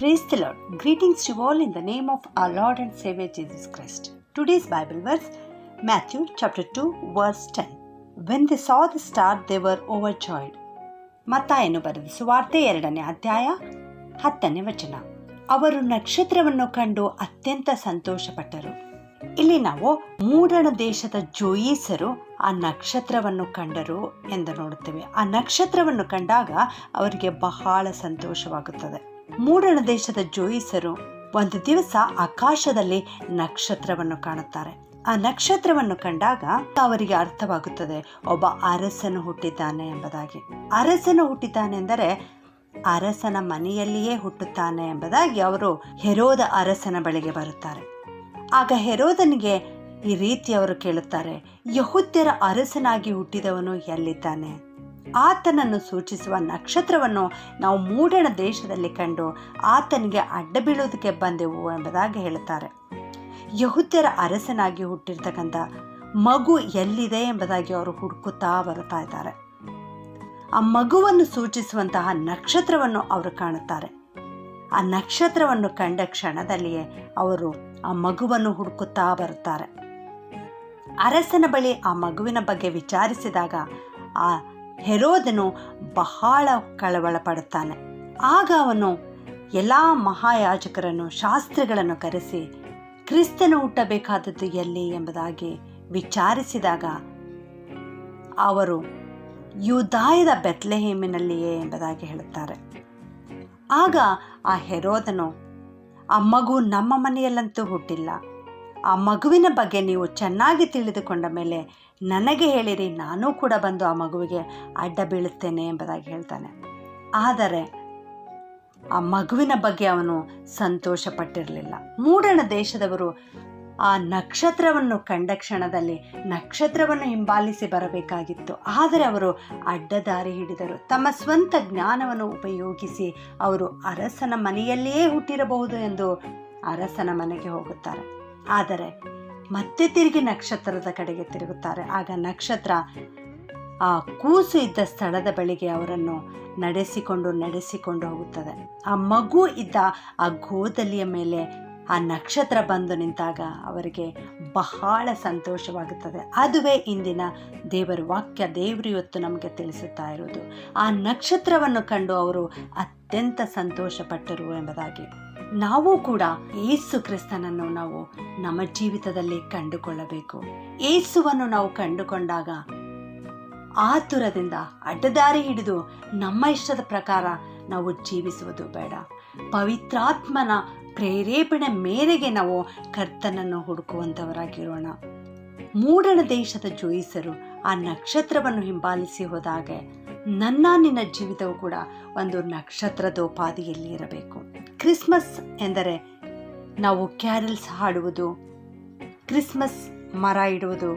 Praise the Lord. Greetings to all in the name of our Lord and Savior Jesus Christ. Today's Bible verse, Matthew chapter 2, verse 10. When they saw the star, they were overjoyed. ಮತ್ತಾಯನು ಬರೆದ ಸುವಾರ್ತೆ ಎರಡನೇ ಅಧ್ಯಾಯ ಹತ್ತನೇ ವಚನ ಅವರು ನಕ್ಷತ್ರವನ್ನು ಕಂಡು ಅತ್ಯಂತ ಸಂತೋಷಪಟ್ಟರು ಇಲ್ಲಿ ನಾವು ಮೂಡಣ ದೇಶದ ಜೋಯಿಸರು ಆ ನಕ್ಷತ್ರವನ್ನು ಕಂಡರು ಎಂದು ನೋಡುತ್ತೇವೆ ಆ ನಕ್ಷತ್ರವನ್ನು ಕಂಡಾಗ ಅವರಿಗೆ ಬಹಳ ಸಂತೋಷವಾಗುತ್ತದೆ ಮೂಡಣ ದೇಶದ ಜೋಯಿಸರು ಒಂದು ದಿವಸ ಆಕಾಶದಲ್ಲಿ ನಕ್ಷತ್ರವನ್ನು ಕಾಣುತ್ತಾರೆ. ಆ ನಕ್ಷತ್ರವನ್ನು ಕಂಡಾಗ ಅವರಿಗೆ ಅರ್ಥವಾಗುತ್ತದೆ, ಒಬ್ಬ ಅರಸನು ಹುಟ್ಟಿದ್ದಾನೆ ಎಂಬುದಾಗಿ. ಅರಸನು ಹುಟ್ಟಿದ್ದಾನೆ ಎಂದರೆ ಅರಸನ ಮನೆಯಲ್ಲಿಯೇ ಹುಟ್ಟುತ್ತಾನೆ ಎಂಬುದಾಗಿ ಅವರು ಹೆರೋದ ಅರಸನ ಬಳಿಗೆ ಬರುತ್ತಾರೆ. ಆಗ ಹೆರೋದನಿಗೆ ಈ ರೀತಿ ಅವರು ಕೇಳುತ್ತಾರೆ, ಯಹುದ್ಯರ ಅರಸನಾಗಿ ಹುಟ್ಟಿದವನು ಎಲ್ಲಿದ್ದಾನೆ? ಆತನನ್ನು ಸೂಚಿಸುವ ನಕ್ಷತ್ರವನ್ನು ನಾವು ಮೂಡಣ ದೇಶದಲ್ಲಿ ಕಂಡು ಆತನಿಗೆ ಅಡ್ಡ ಬೀಳೋದಕ್ಕೆ ಬಂದೆವು ಎಂಬುದಾಗಿ ಹೇಳುತ್ತಾರೆ. ಯಹುದ್ಯರ ಅರಸನಾಗಿ ಹುಟ್ಟಿರ್ತಕ್ಕಂಥ ಮಗು ಎಲ್ಲಿದೆ ಎಂಬುದಾಗಿ ಅವರು ಹುಡುಕುತ್ತಾ ಬರುತ್ತಾ ಇದ್ದಾರೆ. ಆ ಮಗುವನ್ನು ಸೂಚಿಸುವಂತಹ ನಕ್ಷತ್ರವನ್ನು ಅವರು ಕಾಣುತ್ತಾರೆ. ಆ ನಕ್ಷತ್ರವನ್ನು ಕಂಡ ಕ್ಷಣದಲ್ಲಿಯೇ ಅವರು ಆ ಮಗುವನ್ನು ಹುಡುಕುತ್ತಾ ಬರುತ್ತಾರೆ. ಅರಸನ ಬಳಿ ಆ ಮಗುವಿನ ಬಗ್ಗೆ ವಿಚಾರಿಸಿದಾಗ ಆ ಹೆರೋದನು ಬಹಳ ಕಳವಳ ಪಡುತ್ತಾನೆ ಆಗ ಅವನು ಎಲ್ಲ ಮಹಾಯಾಜಕರನ್ನು, ಶಾಸ್ತ್ರಗಳನ್ನು ಕರೆಸಿ, ಕ್ರಿಸ್ತನು ಹುಟ್ಟಬೇಕಾದದ್ದು ಎಲ್ಲಿ ಎಂಬುದಾಗಿ ವಿಚಾರಿಸಿದಾಗ, ಅವರು ಯುದಾಯದ ಬೆತ್ಲೆಹೇಮಿನಲ್ಲಿಯೇ ಎಂಬುದಾಗಿ ಹೇಳುತ್ತಾರೆ. ಆಗ ಆ ಹೆರೋದನು, ಆ ಮಗು ನಮ್ಮ ಮನೆಯಲ್ಲಂತೂ ಹುಟ್ಟಿಲ್ಲ ಆ ಮಗುವಿನ ಬಗ್ಗೆ ನೀವು ಚೆನ್ನಾಗಿ ತಿಳಿದುಕೊಂಡ ಮೇಲೆ ನನಗೆ ಹೇಳಿರಿ, ನಾನೂ ಕೂಡ ಬಂದು ಆ ಮಗುವಿಗೆ ಅಡ್ಡ ಬೀಳುತ್ತೇನೆ ಎಂಬುದಾಗಿ ಹೇಳ್ತಾನೆ. ಆದರೆ ಆ ಮಗುವಿನ ಬಗ್ಗೆ ಅವನು ಸಂತೋಷ ಪಟ್ಟಿರಲಿಲ್ಲ ಮೂಡಣ ದೇಶದವರು ಆ ನಕ್ಷತ್ರವನ್ನು ಕಂಡ ಕ್ಷಣದಲ್ಲಿ ನಕ್ಷತ್ರವನ್ನು ಹಿಂಬಾಲಿಸಿ ಬರಬೇಕಾಗಿತ್ತು. ಆದರೆ ಅವರು ಅಡ್ಡದಾರಿ ಹಿಡಿದರು. ತಮ್ಮ ಸ್ವಂತ ಜ್ಞಾನವನ್ನು ಉಪಯೋಗಿಸಿ ಅವರು ಅರಸನ ಮನೆಯಲ್ಲಿಯೇ ಹುಟ್ಟಿರಬಹುದು ಎಂದು ಅರಸನ ಮನೆಗೆ ಹೋಗುತ್ತಾರೆ. ಆದರೆ ಮತ್ತೆ ತಿರುಗಿ ನಕ್ಷತ್ರದ ಕಡೆಗೆ ತಿರುಗುತ್ತಾರೆ. ಆಗ ನಕ್ಷತ್ರ ಆ ಕೂಸು ಇದ್ದ ಸ್ಥಳದ ಬಳಿಗೆ ಅವರನ್ನು ನಡೆಸಿಕೊಂಡು ನಡೆಸಿಕೊಂಡು ಹೋಗುತ್ತದೆ. ಆ ಮಗು ಇದ್ದ ಆ ಗೋದಲಿಯ ಮೇಲೆ ಆ ನಕ್ಷತ್ರ ಬಂದು ನಿಂತಾಗ ಅವರಿಗೆ ಬಹಳ ಸಂತೋಷವಾಗುತ್ತದೆ. ಅದುವೇ ಇಂದಿನ ದೇವರ ವಾಕ್ಯ ದೇವರು ಇವತ್ತು ನಮಗೆ ತಿಳಿಸುತ್ತಾ ಇರುವುದು. ಆ ನಕ್ಷತ್ರವನ್ನು ಕಂಡು ಅವರು ಅತ್ಯಂತ ಸಂತೋಷಪಟ್ಟರು ಎಂಬುದಾಗಿ. ನಾವು ಕೂಡ ಏಸು ಕ್ರಿಸ್ತನನ್ನು ನಾವು ನಮ್ಮ ಜೀವಿತದಲ್ಲಿ ಕಂಡುಕೊಳ್ಳಬೇಕು. ಏಸುವನ್ನು ನಾವು ಕಂಡುಕೊಂಡಾಗ ಆತುರದಿಂದ ಅಡ್ಡದಾರಿ ಹಿಡಿದು ನಮ್ಮ ಇಷ್ಟದ ಪ್ರಕಾರ ನಾವು ಜೀವಿಸುವುದು ಬೇಡ. ಪವಿತ್ರಾತ್ಮನ ಪ್ರೇರೇಪಣೆ ಮೇರೆಗೆ ನಾವು ಕರ್ತನನ್ನು ಹುಡುಕುವಂಥವರಾಗಿರೋಣ ಮೂಡಣ ದೇಶದ ಜೋಯಿಸರು ಆ ನಕ್ಷತ್ರವನ್ನು ಹಿಂಬಾಲಿಸಿ ಹೋದಾಗ ನನ್ನ ನಿನ್ನ ಜೀವಿತವು ಕೂಡ ಒಂದು ನಕ್ಷತ್ರದೋಪಾದಿಯಲ್ಲಿ ಇರಬೇಕು. ಕ್ರಿಸ್ಮಸ್ ಎಂದರೆ ನಾವು ಕ್ಯಾರಲ್ಸ್ ಹಾಡುವುದು, ಕ್ರಿಸ್ಮಸ್ ಮರ ಇಡುವುದು,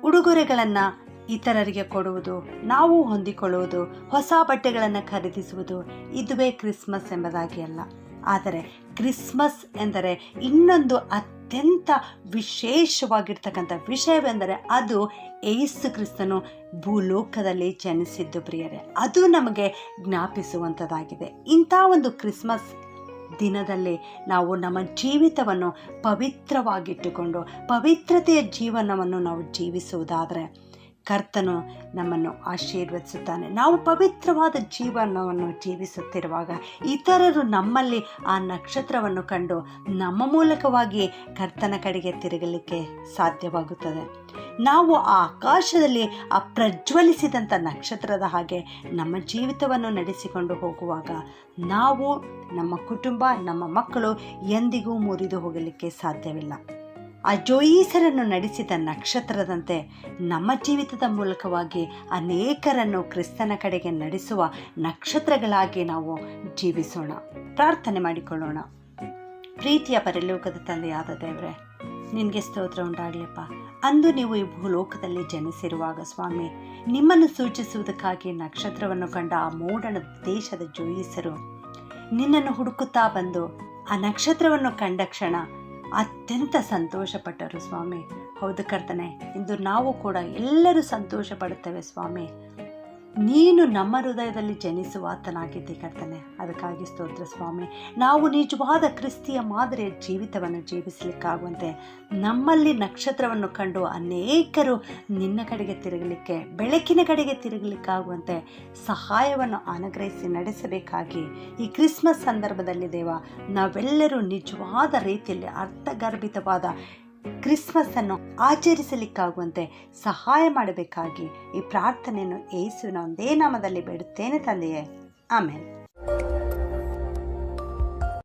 ಉಡುಗೊರೆಗಳನ್ನು ಇತರರಿಗೆ ಕೊಡುವುದು, ನಾವು ಹೊಂದಿಕೊಳ್ಳುವುದು, ಹೊಸ ಬಟ್ಟೆಗಳನ್ನು ಖರೀದಿಸುವುದು ಇದುವೇ ಕ್ರಿಸ್ಮಸ್ ಎಂಬುದಾಗಿ ಅಲ್ಲ. ಆದರೆ ಕ್ರಿಸ್ಮಸ್ ಎಂದರೆ ಇನ್ನೊಂದು ಅತ್ಯಂತ ವಿಶೇಷವಾಗಿರ್ತಕ್ಕಂಥ ವಿಷಯವೆಂದರೆ ಅದು ಏಸು ಕ್ರಿಸ್ತನು ಭೂಲೋಕದಲ್ಲಿ ಜನಿಸಿದ್ದು ಪ್ರಿಯರೇ. ಅದು ನಮಗೆ ಜ್ಞಾಪಿಸುವಂಥದ್ದಾಗಿದೆ. ಇಂಥ ಒಂದು ಕ್ರಿಸ್ಮಸ್ ದಿನದಲ್ಲಿ ನಾವು ನಮ್ಮ ಜೀವಿತವನ್ನು ಪವಿತ್ರವಾಗಿಟ್ಟುಕೊಂಡು ಪವಿತ್ರತೆಯ ಜೀವನವನ್ನು ನಾವು ಜೀವಿಸುವುದಾದರೆ ಕರ್ತನು ನಮ್ಮನ್ನು ಆಶೀರ್ವದಿಸುತ್ತಾನೆ. ನಾವು ಪವಿತ್ರವಾದ ಜೀವನವನ್ನು ಜೀವಿಸುತ್ತಿರುವಾಗ ಇತರರು ನಮ್ಮಲ್ಲಿ ಆ ನಕ್ಷತ್ರವನ್ನು ಕಂಡು ನಮ್ಮ ಮೂಲಕವಾಗಿ ಕರ್ತನ ಕಡೆಗೆ ತಿರುಗಲಿಕ್ಕೆ ಸಾಧ್ಯವಾಗುತ್ತದೆ. ನಾವು ಆ ಆಕಾಶದಲ್ಲಿ ಆ ಪ್ರಜ್ವಲಿಸಿದಂಥ ನಕ್ಷತ್ರದ ಹಾಗೆ ನಮ್ಮ ಜೀವಿತವನ್ನು ನಡೆಸಿಕೊಂಡು ಹೋಗುವಾಗ ನಾವು ನಮ್ಮ ಕುಟುಂಬ, ನಮ್ಮ ಮಕ್ಕಳು ಎಂದಿಗೂ ಮುರಿದು ಹೋಗಲಿಕ್ಕೆ ಸಾಧ್ಯವಿಲ್ಲ. ಆ ಜೋಯೀಸರನ್ನು ನಡೆಸಿದ ನಕ್ಷತ್ರದಂತೆ ನಮ್ಮ ಜೀವಿತದ ಮೂಲಕವಾಗಿ ಅನೇಕರನ್ನು ಕ್ರಿಸ್ತನ ಕಡೆಗೆ ನಡೆಸುವ ನಕ್ಷತ್ರಗಳಾಗಿ ನಾವು ಜೀವಿಸೋಣ. ಪ್ರಾರ್ಥನೆ ಮಾಡಿಕೊಳ್ಳೋಣ. ಪ್ರೀತಿಯ ಪರಲೋಕದ ತಂದೆಯಾದ ದೇವರೇ, ನಿನಗೆ ಸ್ತೋತ್ರ ಉಂಟಾಗಲಿಪ್ಪ. ಅಂದು ನೀವು ಈ ಭೂಲೋಕದಲ್ಲಿ ಜನಿಸಿರುವಾಗ ಸ್ವಾಮಿ, ನಿಮ್ಮನ್ನು ಸೂಚಿಸುವುದಕ್ಕಾಗಿ ನಕ್ಷತ್ರವನ್ನು ಕಂಡ ಆ ಮೂಡಣ ದೇಶದ ಜೋಯಿಸರು ನಿನ್ನನ್ನು ಹುಡುಕುತ್ತಾ ಬಂದು ಆ ನಕ್ಷತ್ರವನ್ನು ಕಂಡ ಕ್ಷಣ ಅತ್ಯಂತ ಸಂತೋಷಪಟ್ಟರು ಸ್ವಾಮಿ. ಹೌದು ಕರ್ತನೆ ಇಂದು ನಾವು ಕೂಡ ಎಲ್ಲರೂ ಸಂತೋಷ ಪಡುತ್ತೇವೆ ಸ್ವಾಮಿ. ನೀನು ನಮ್ಮ ಹೃದಯದಲ್ಲಿ ಜನಿಸುವ ಆತನಾಗಿದ್ದೆ ಕರ್ತನೆ. ಅದಕ್ಕಾಗಿ ಸ್ತೋತ್ರ ಸ್ವಾಮಿ. ನಾವು ನಿಜವಾದ ಕ್ರಿಸ್ತಿಯ ಮಾದರಿಯ ಜೀವಿತವನ್ನು ಜೀವಿಸಲಿಕ್ಕಾಗುವಂತೆ ನಮ್ಮಲ್ಲಿ ನಕ್ಷತ್ರವನ್ನು ಕಂಡು ಅನೇಕರು ನಿನ್ನ ಕಡೆಗೆ ತಿರುಗಲಿಕ್ಕೆ, ಬೆಳಕಿನ ಕಡೆಗೆ ತಿರುಗಲಿಕ್ಕಾಗುವಂತೆ ಸಹಾಯವನ್ನು ಅನುಗ್ರಹಿಸಿ ನಡೆಸಬೇಕಾಗಿ ಈ ಕ್ರಿಸ್ಮಸ್ ಸಂದರ್ಭದಲ್ಲಿ ದೇವ, ನಾವೆಲ್ಲರೂ ನಿಜವಾದ ರೀತಿಯಲ್ಲಿ ಅರ್ಥಗರ್ಭಿತವಾದ ಕ್ರಿಸ್ಮಸ್ ಅನ್ನು ಆಚರಿಸಲಿಕ್ಕಾಗುವಂತೆ ಸಹಾಯ ಮಾಡಬೇಕಾಗಿ ಈ ಪ್ರಾರ್ಥನೆಯನ್ನು ಏಸುವಿನ ಒಂದೇ ನಾಮದಲ್ಲಿ ಬೇಡುತ್ತೇನೆ ತಂದೆಯೇ. ಆಮೇಲೆ